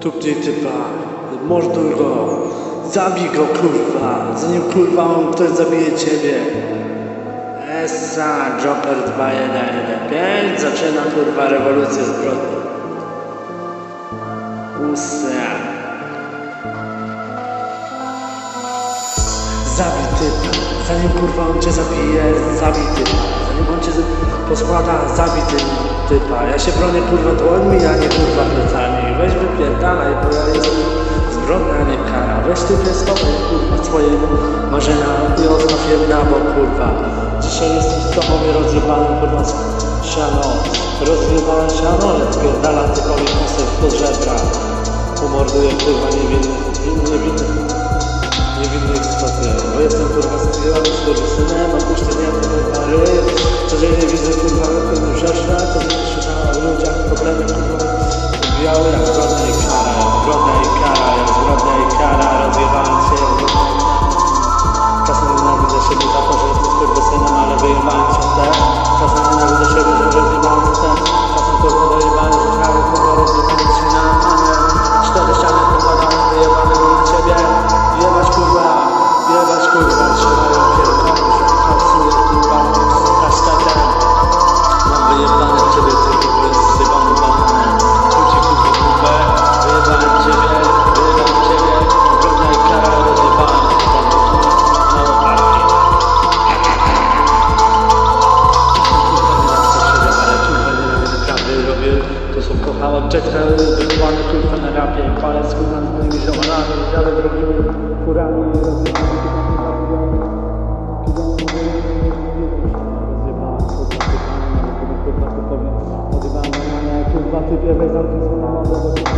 Tupnij typa, morduj go, zabij go kurwa, zanim kurwa on ktoś zabije ciebie. Essa, Joker 2115, zaczyna kurwa rewolucję zbrodni. Usa. Zabij typa, zanim kurwa on cię zabije, zabij typa. Zanim on cię poskłada, zabij ty, typa. Ja się bronię kurwa dłońmi, a nie kurwa plecami. Weź wypierdalaj, bo ja jestem zbrodnia, nie kara. Weź ty schowaj kurwa swoje marzenia i odstaw je na bok kurwa. Dzisiaj jestem z tobą i rozrywałem kurwa z- siano. Rozrywałem siano, lecz pierdalam typowi kusek pod żebra. Umorduję kurwa niewinnych, niewinnych niewinnych istoty, bo jestem kurwa studiowany z jak zbrodnia i kara, zbrodnia i kara, zbrodnia i kara, i kara. Czasem nienawidzę siebie za to, że jestem kurwa synem, ale wyjebałem się też. Jetka wychowany kurwa na rapie. Palec kurwa z moimi ziomalami, dziadek drogimi Rozjebałem kurwa typami, ale kurwa typami,